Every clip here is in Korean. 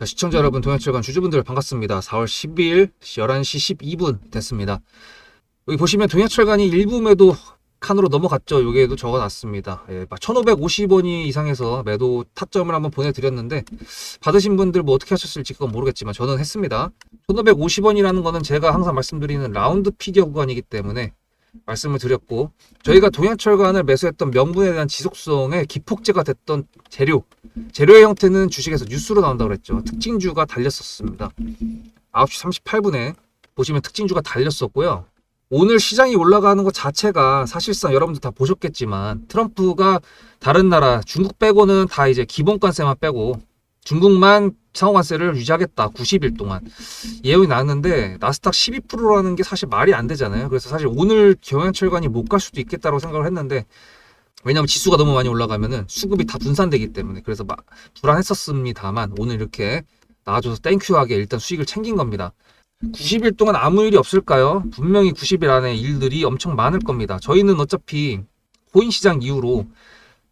자, 시청자 여러분, 동현철관 주주분들 반갑습니다. 4월 12일 11시 12분 됐습니다. 여기 보시면 동현철관이 일부 매도 칸으로 넘어갔죠. 여기에도 적어놨습니다. 예, 1,550원이 이상해서 매도 타점을 한번 보내드렸는데 받으신 분들 뭐 어떻게 하셨을지 그건 모르겠지만 저는 했습니다. 1,550원이라는 거는 제가 항상 말씀드리는 라운드 피겨 구간이기 때문에 말씀을 드렸고 저희가 동양철관을 매수했던 명분에 대한 지속성에 기폭제가 됐던 재료 재료의 형태는 주식에서 뉴스로 나온다고 그랬죠. 특징주가 달렸었습니다. 9시 38분에 보시면 특징주가 달렸었고요. 오늘 시장이 올라가는 것 자체가 사실상 여러분들 다 보셨겠지만 트럼프가 다른 나라 중국 빼고는 다 이제 기본관세만 빼고 중국만 상호관세를 유지하겠다 90일 동안 예언이 나왔는데 나스닥 12%라는 게 사실 말이 안 되잖아요. 그래서 사실 오늘 경영철관이 못 갈 수도 있겠다고 생각을 했는데 왜냐하면 지수가 너무 많이 올라가면은 수급이 다 분산되기 때문에 그래서 막 불안했었습니다만 오늘 이렇게 나와줘서 땡큐하게 일단 수익을 챙긴 겁니다. 90일 동안 아무 일이 없을까요? 분명히 90일 안에 일들이 엄청 많을 겁니다. 저희는 어차피 코인 시장 이후로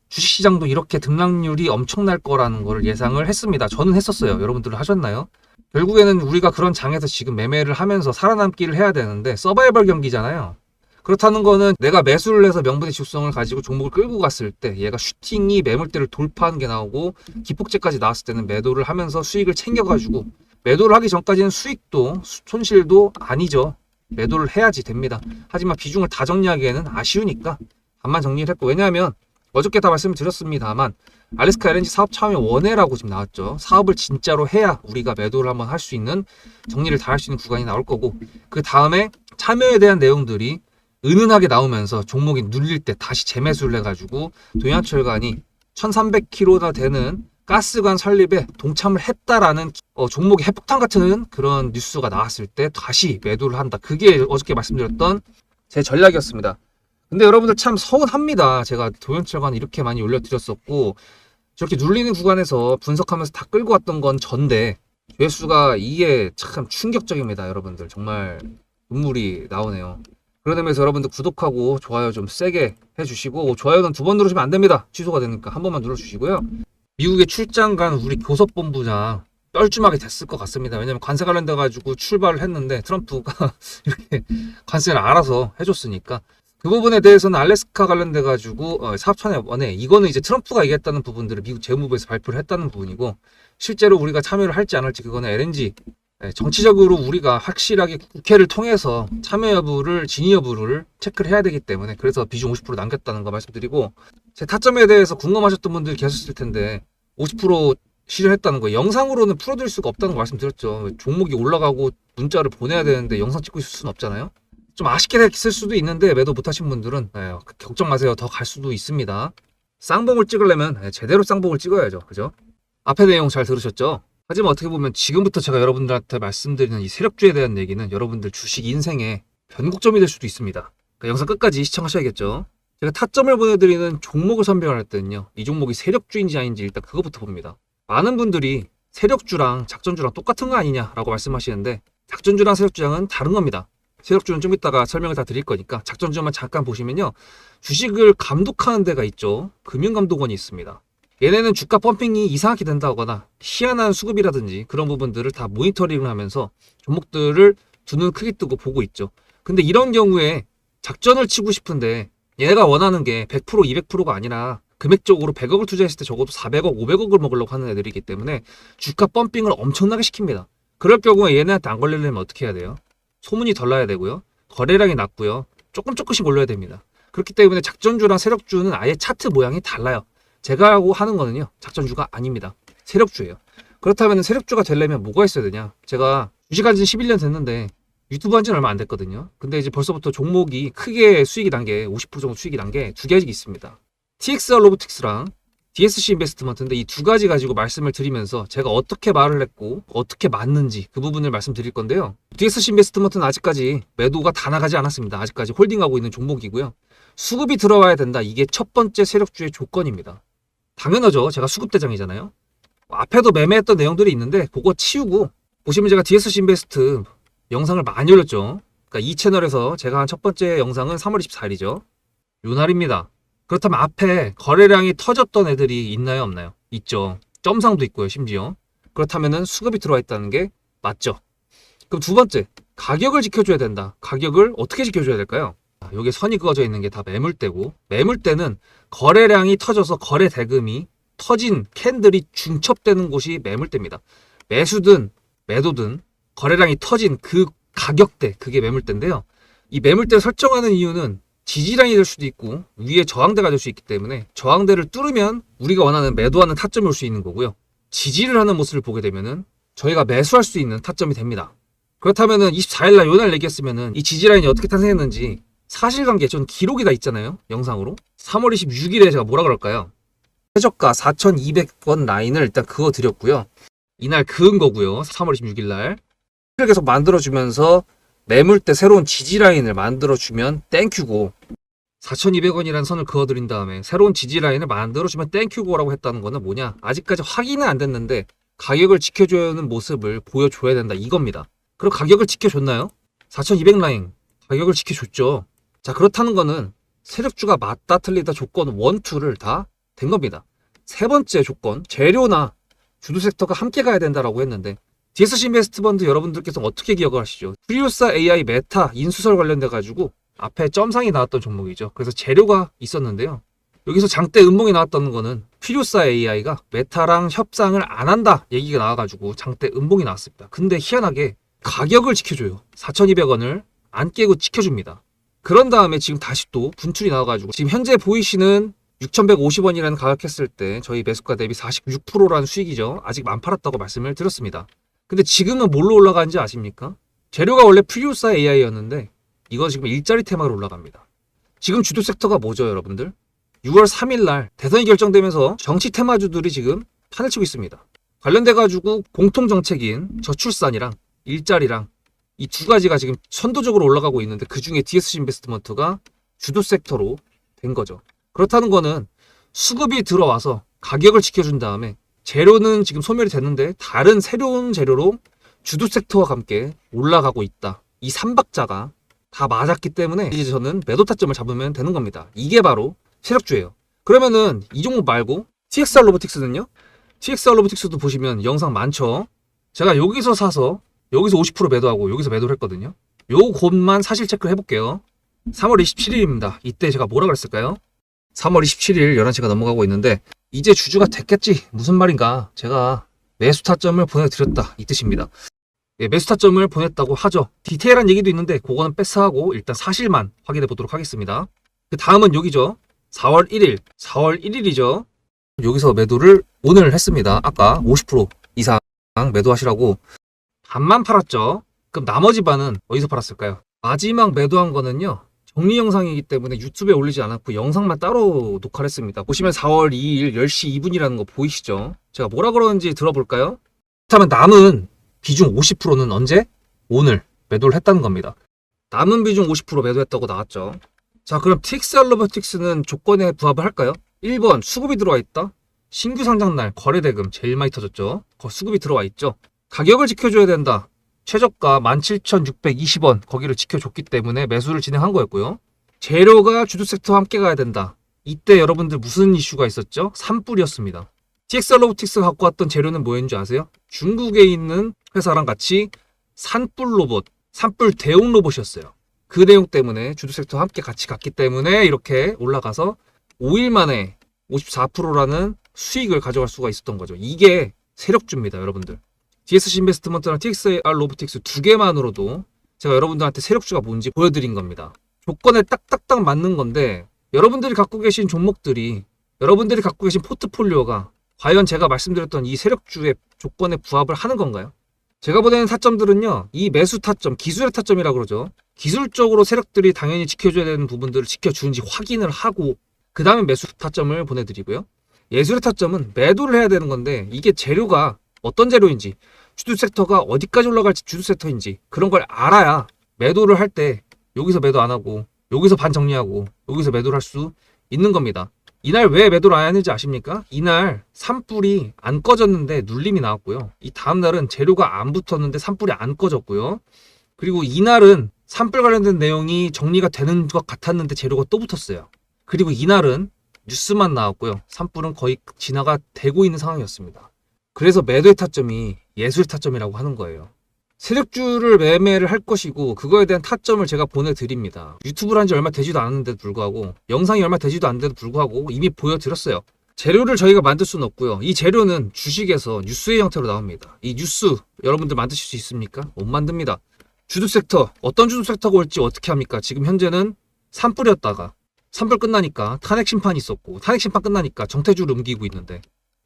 주식 시장도 이렇게 등락률이 엄청날 거라는 걸 예상을 했습니다. 저는 했었어요. 여러분들은 하셨나요? 결국에는 우리가 그런 장에서 지금 매매를 하면서 살아남기를 해야 되는데 서바이벌 경기잖아요. 그렇다는 거는 내가 매수를 해서 명분의 지속성을 가지고 종목을 끌고 갔을 때 얘가 슈팅이 매물대를 돌파하는 게 나오고 기폭제까지 나왔을 때는 매도를 하면서 수익을 챙겨가지고 매도를 하기 전까지는 수익도 수- 손실도 아니죠. 매도를 해야지 됩니다. 하지만 비중을 다 정리하기에는 아쉬우니까 반만 정리를 했고 왜냐하면 어저께 다 말씀을 드렸습니다만 알래스카 LNG 사업 참여 원회라고 지금 나왔죠. 사업을 진짜로 해야 우리가 매도를 한번 할 수 있는 정리를 다 할 수 있는 구간이 나올 거고 그 다음에 참여에 대한 내용들이 은은하게 나오면서 종목이 눌릴 때 다시 재매수를 해가지고 동양철관이 1300km나 되는 가스관 설립에 동참을 했다라는 어, 종목의 핵폭탄 같은 그런 뉴스가 나왔을 때 다시 매도를 한다. 그게 어저께 말씀드렸던 제 전략이었습니다. 근데 여러분들 참 서운합니다. 제가 동현철관 이렇게 많이 올려드렸었고 저렇게 눌리는 구간에서 분석하면서 다 끌고 왔던 건 전데 조회수가 이게 참 충격적입니다. 여러분들 정말 눈물이 나오네요. 그런 의미에서 여러분들 구독하고 좋아요 좀 세게 해주시고 좋아요는 두 번 누르시면 안 됩니다. 취소가 되니까 한 번만 눌러주시고요. 미국에 출장 간 우리 교섭본부장 뻘쭘하게 됐을 것 같습니다. 왜냐면 관세 관련돼 가지고 출발을 했는데 트럼프가 이렇게 관세를 알아서 해줬으니까 그 부분에 대해서는 알래스카 관련돼 가지고 어, 사업찬회원에 이거는 이제 트럼프가 얘기했다는 부분들을 미국 재무부에서 발표를 했다는 부분이고 실제로 우리가 참여를 할지 안 할지 그거는 LNG 예, 정치적으로 우리가 확실하게 국회를 통해서 참여 여부를 진위 여부를 체크를 해야 되기 때문에 그래서 비중 50% 남겼다는 거 말씀드리고 제 타점에 대해서 궁금하셨던 분들 계셨을 텐데 50% 실현했다는 거 영상으로는 풀어드릴 수가 없다는 거 말씀드렸죠. 종목이 올라가고 문자를 보내야 되는데 영상 찍고 있을 수는 없잖아요 좀 아쉽게 됐을 수도 있는데 매도 못하신 분들은 예, 걱정 마세요 더 갈 수도 있습니다 쌍봉을 찍으려면 예, 제대로 쌍봉을 찍어야죠 그죠 앞에 내용 잘 들으셨죠 하지만 어떻게 보면 지금부터 제가 여러분들한테 말씀드리는 이 세력주에 대한 얘기는 여러분들 주식 인생의 변곡점이 될 수도 있습니다. 그러니까 영상 끝까지 시청하셔야겠죠. 제가 타점을 보내드리는 종목을 선별을 할 때는요. 이 종목이 세력주인지 아닌지 일단 그거부터 봅니다. 많은 분들이 세력주랑 작전주랑 똑같은 거 아니냐라고 말씀하시는데 작전주랑 세력주랑은 다른 겁니다. 세력주는 좀 이따가 설명을 다 드릴 거니까 작전주만 잠깐 보시면요. 주식을 감독하는 데가 있죠. 금융감독원이 있습니다. 얘네는 주가 펌핑이 이상하게 된다거나 희한한 수급이라든지 그런 부분들을 다 모니터링을 하면서 종목들을 두 눈 크게 뜨고 보고 있죠. 근데 이런 경우에 작전을 치고 싶은데 얘가 원하는 게 100% 200%가 아니라 금액적으로 100억을 투자했을 때 적어도 400억, 500억을 먹으려고 하는 애들이기 때문에 주가 펌핑을 엄청나게 시킵니다. 그럴 경우에 얘네한테 안 걸리려면 어떻게 해야 돼요? 소문이 덜 나야 되고요. 거래량이 낮고요. 조금 조금씩 올려야 됩니다. 그렇기 때문에 작전주랑 세력주는 아예 차트 모양이 달라요. 제가 하고 하는 거는요 작전주가 아닙니다 세력주예요 그렇다면 세력주가 되려면 뭐가 있어야 되냐 제가 주식한 지 11년 됐는데 유튜브 한 지는 얼마 안 됐거든요 근데 이제 벌써부터 종목이 크게 수익이 난 게 50% 정도 수익이 난 게 두개 있습니다 TXR 로보틱스랑 DSC 인베스트먼트인데 이 두 가지 가지고 말씀을 드리면서 제가 어떻게 말을 했고 어떻게 맞는지 그 부분을 말씀드릴 건데요 DSC 인베스트먼트는 아직까지 매도가 다 나가지 않았습니다 아직까지 홀딩하고 있는 종목이고요 수급이 들어와야 된다 이게 첫 번째 세력주의 조건입니다 당연하죠. 제가 수급대장이잖아요. 앞에도 매매했던 내용들이 있는데 그거 치우고 보시면 제가 DSC 인베스트 영상을 많이 올렸죠. 그러니까 이 채널에서 제가 한 첫 번째 영상은 3월 24일이죠. 요 날입니다. 그렇다면 앞에 거래량이 터졌던 애들이 있나요, 없나요? 있죠. 점상도 있고요, 심지어. 그렇다면은 수급이 들어와 있다는 게 맞죠. 그럼 두 번째, 가격을 지켜줘야 된다. 가격을 어떻게 지켜줘야 될까요? 아, 여기 선이 그어져 있는 게 다 매물대고, 매물대는 거래량이 터져서 거래 대금이 터진 캔들이 중첩되는 곳이 매물대입니다. 매수든 매도든 거래량이 터진 그 가격대, 그게 매물대인데요. 이 매물대 설정하는 이유는 지지량이 될 수도 있고 위에 저항대가 될 수 있기 때문에 저항대를 뚫으면 우리가 원하는 매도하는 타점이 올 수 있는 거고요. 지지를 하는 모습을 보게 되면은 저희가 매수할 수 있는 타점이 됩니다. 그렇다면은 24일날 요날 얘기했으면은 이 지지라인이 어떻게 탄생했는지 사실관계 전 기록이 다 있잖아요. 영상으로. 3월 26일에 제가 뭐라 그럴까요? 최저가 4,200원 라인을 일단 그어 드렸고요. 이날 그은 거고요. 3월 26일 날. 계속 만들어주면서 매물대 새로운 지지라인을 만들어주면 땡큐고 4,200원이라는 선을 그어드린 다음에 새로운 지지라인을 만들어주면 땡큐고라고 했다는 거는 뭐냐 아직까지 확인은 안 됐는데 가격을 지켜줘야 하는 모습을 보여줘야 된다 이겁니다 그럼 가격을 지켜줬나요? 4,200 라인 가격을 지켜줬죠 자 그렇다는 거는 세력주가 맞다 틀리다 조건 1, 2를 다 된 겁니다 세 번째 조건 재료나 주도 섹터가 함께 가야 된다라고 했는데 DSC 인베스트펀드 여러분들께서 어떻게 기억을 하시죠? 프리우사 AI 메타 인수설 관련돼 가지고 앞에 점상이 나왔던 종목이죠. 그래서 재료가 있었는데요. 여기서 장대 음봉이 나왔다는 거는 피류사 AI가 메타랑 협상을 안 한다 얘기가 나와가지고 장대 음봉이 나왔습니다. 근데 희한하게 가격을 지켜줘요. 4,200원을 안 깨고 지켜줍니다. 그런 다음에 지금 다시 또 분출이 나와가지고 지금 현재 보이시는 6,150원이라는 가격 했을 때 저희 매수가 대비 46%라는 수익이죠. 아직 안 팔았다고 말씀을 드렸습니다. 근데 지금은 뭘로 올라가는지 아십니까? 재료가 원래 프리우사 AI였는데 이거 지금 일자리 테마로 올라갑니다. 지금 주도 섹터가 뭐죠, 여러분들? 6월 3일 날 대선이 결정되면서 정치 테마주들이 지금 판을 치고 있습니다. 관련돼 가지고 공통 정책인 저출산이랑 일자리랑 이 두 가지가 지금 선도적으로 올라가고 있는데 그 중에 DS 인베스트먼트가 주도 섹터로 된 거죠. 그렇다는 거는 수급이 들어와서 가격을 지켜준 다음에 재료는 지금 소멸이 됐는데 다른 새로운 재료로 주도 섹터와 함께 올라가고 있다. 이 삼박자가 다 맞았기 때문에 이제 저는 매도 타점을 잡으면 되는 겁니다. 이게 바로 세력주예요. 그러면은 이 종목 말고 TXR 로보틱스는요? TXR 로보틱스도 보시면 영상 많죠. 제가 여기서 사서 여기서 50% 매도하고 여기서 매도를 했거든요. 요 곳만 사실 체크를 해볼게요. 3월 27일입니다. 이때 제가 뭐라 그랬을까요? 3월 27일 11시가 넘어가고 있는데 이제 주주가 됐겠지 무슨 말인가 제가 매수 타점을 보내드렸다 이 뜻입니다. 예, 매수 타점을 보냈다고 하죠. 디테일한 얘기도 있는데 그거는 패스하고 일단 사실만 확인해 보도록 하겠습니다. 그 다음은 여기죠. 4월 1일, 4월 1일이죠. 여기서 매도를 오늘 했습니다. 아까 50% 이상 매도하시라고 반만 팔았죠. 그럼 나머지 반은 어디서 팔았을까요? 마지막 매도한 거는요. 정리 영상이기 때문에 유튜브에 올리지 않았고 영상만 따로 녹화를 했습니다. 보시면 4월 2일 10시 2분이라는 거 보이시죠? 제가 뭐라 그러는지 들어볼까요? 그렇다면 남은 비중 50%는 언제? 오늘 매도를 했다는 겁니다. 남은 비중 50% 매도했다고 나왔죠. 자, 그럼 TXR 로보틱스는 조건에 부합을 할까요? 1번 수급이 들어와 있다. 신규 상장 날 거래 대금 제일 많이 터졌죠. 거 수급이 들어와 있죠. 가격을 지켜줘야 된다. 최저가 17,620원 거기를 지켜줬기 때문에 매수를 진행한 거였고요. 재료가 주도 섹터와 함께 가야 된다. 이때 여러분들 무슨 이슈가 있었죠? 산불이었습니다. TXR 로보틱스가 갖고 왔던 재료는 뭐였는지 아세요? 중국에 있는 회사랑 같이 산불 로봇, 산불 대응 로봇이었어요. 그 내용 때문에 주도 섹터와 함께 같이 갔기 때문에 이렇게 올라가서 5일 만에 54%라는 수익을 가져갈 수가 있었던 거죠. 이게 세력주입니다, 여러분들. DSC 인베스트먼트랑 TXR 로보틱스 두 개만으로도 제가 여러분들한테 세력주가 뭔지 보여드린 겁니다. 조건에 딱딱딱 맞는 건데 여러분들이 갖고 계신 종목들이 여러분들이 갖고 계신 포트폴리오가 과연 제가 말씀드렸던 이 세력주의 조건에 부합을 하는 건가요? 제가 보내는 타점들은요, 이 매수 타점, 기술의 타점이라고 그러죠. 기술적으로 세력들이 당연히 지켜줘야 되는 부분들을 지켜주는지 확인을 하고, 그 다음에 매수 타점을 보내드리고요. 예술의 타점은 매도를 해야 되는 건데, 이게 재료가 어떤 재료인지, 주도 섹터가 어디까지 올라갈지 주도 섹터인지, 그런 걸 알아야 매도를 할 때, 여기서 매도 안 하고, 여기서 반 정리하고, 여기서 매도를 할 수 있는 겁니다. 이날 왜 매도를 안 했는지 아십니까? 이날 산불이 안 꺼졌는데 눌림이 나왔고요. 이 다음 날은 재료가 안 붙었는데 산불이 안 꺼졌고요. 그리고 이날은 산불 관련된 내용이 정리가 되는 것 같았는데 재료가 또 붙었어요. 그리고 이날은 뉴스만 나왔고요. 산불은 거의 진화가 되고 있는 상황이었습니다. 그래서 매도의 타점이 예술 타점이라고 하는 거예요. 세력주를 매매를 할 것이고 그거에 대한 타점을 제가 보내드립니다. 유튜브를 한 지 얼마 되지도 않았는데도 불구하고 영상이 얼마 되지도 않는데도 불구하고 이미 보여드렸어요. 재료를 저희가 만들 수는 없고요. 이 재료는 주식에서 뉴스의 형태로 나옵니다. 이 뉴스 여러분들 만드실 수 있습니까? 못 만듭니다. 주도 섹터 어떤 주도 섹터가 올지 어떻게 합니까? 지금 현재는 산불이었다가 산불 끝나니까 탄핵 심판이 있었고 탄핵 심판 끝나니까 정태주를 옮기고 있는데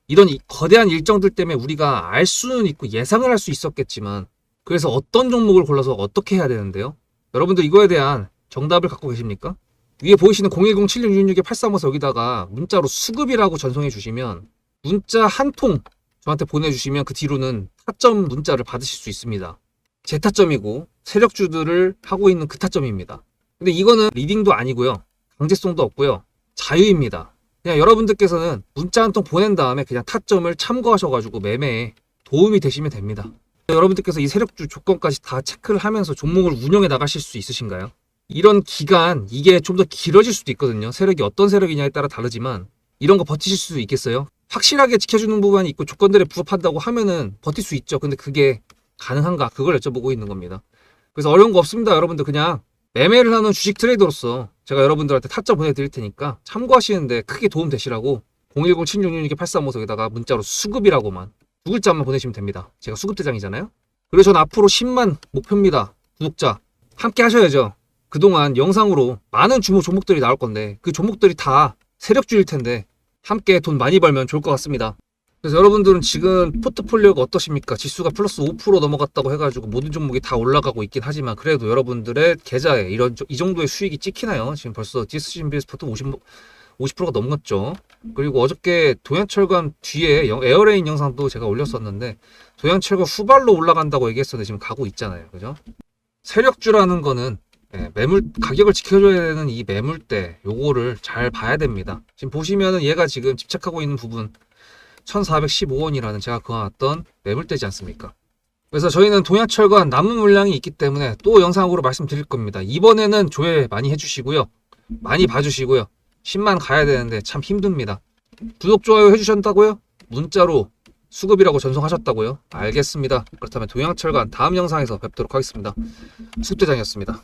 이런 이 거대한 일정들 때문에 우리가 알 수는 있고 예상을 할 수 있었겠지만 그래서 어떤 종목을 골라서 어떻게 해야 되는데요? 여러분들 이거에 대한 정답을 갖고 계십니까? 위에 보이시는 010-7666-8354 여기다가 문자로 수급이라고 전송해 주시면 문자 한 통 저한테 보내주시면 그 뒤로는 타점 문자를 받으실 수 있습니다. 제 타점이고 세력주들을 하고 있는 그 타점입니다. 근데 이거는 리딩도 아니고요. 강제성도 없고요. 자유입니다. 그냥 여러분들께서는 문자 한 통 보낸 다음에 그냥 타점을 참고하셔가지고 매매에 도움이 되시면 됩니다. 여러분들께서 이 세력주 조건까지 다 체크를 하면서 종목을 운영해 나가실 수 있으신가요? 이런 기간, 이게 좀 더 길어질 수도 있거든요. 세력이 어떤 세력이냐에 따라 다르지만 이런 거 버티실 수 있겠어요? 확실하게 지켜주는 부분이 있고 조건들에 부합한다고 하면은 버틸 수 있죠. 근데 그게 가능한가? 그걸 여쭤보고 있는 겁니다. 그래서 어려운 거 없습니다. 여러분들 그냥 매매를 하는 주식 트레이더로서 제가 여러분들한테 타짜 보내드릴 테니까 참고하시는데 크게 도움 되시라고 010-7666-8354에다가 문자로 수급이라고만 두 글자만 보내시면 됩니다. 제가 수급대장이잖아요. 그리고 전 앞으로 10만 목표입니다. 구독자 함께 하셔야죠. 그동안 영상으로 많은 주목 종목들이 나올 건데 그 종목들이 다 세력주일 텐데 함께 돈 많이 벌면 좋을 것 같습니다. 그래서 여러분들은 지금 포트폴리오가 어떠십니까? 지수가 플러스 5% 넘어갔다고 해가지고 모든 종목이 다 올라가고 있긴 하지만 그래도 여러분들의 계좌에 이런 이 정도의 수익이 찍히나요? 지금 벌써 디스신비스 포트 50 50%가 넘었죠. 그리고 어저께 도양철관 뒤에 영- 에어레인 영상도 제가 올렸었는데 도양철관 후발로 올라간다고 얘기했었는데 지금 가고 있잖아요. 그죠? 세력주라는 거는 예, 매물 가격을 지켜줘야 되는 이 매물대 요거를 잘 봐야 됩니다. 지금 보시면은 얘가 지금 집착하고 있는 부분 1415원이라는 제가 그어놨던 매물대지 않습니까? 그래서 저희는 동양철관 남은 물량이 있기 때문에 또 영상으로 말씀드릴 겁니다. 이번에는 조회 많이 해주시고요. 많이 봐주시고요. 10만 가야 되는데 참 힘듭니다. 구독, 좋아요 해주셨다고요? 문자로 수급이라고 전송하셨다고요? 알겠습니다. 그렇다면 동양철관 다음 영상에서 뵙도록 하겠습니다. 숙대장이었습니다.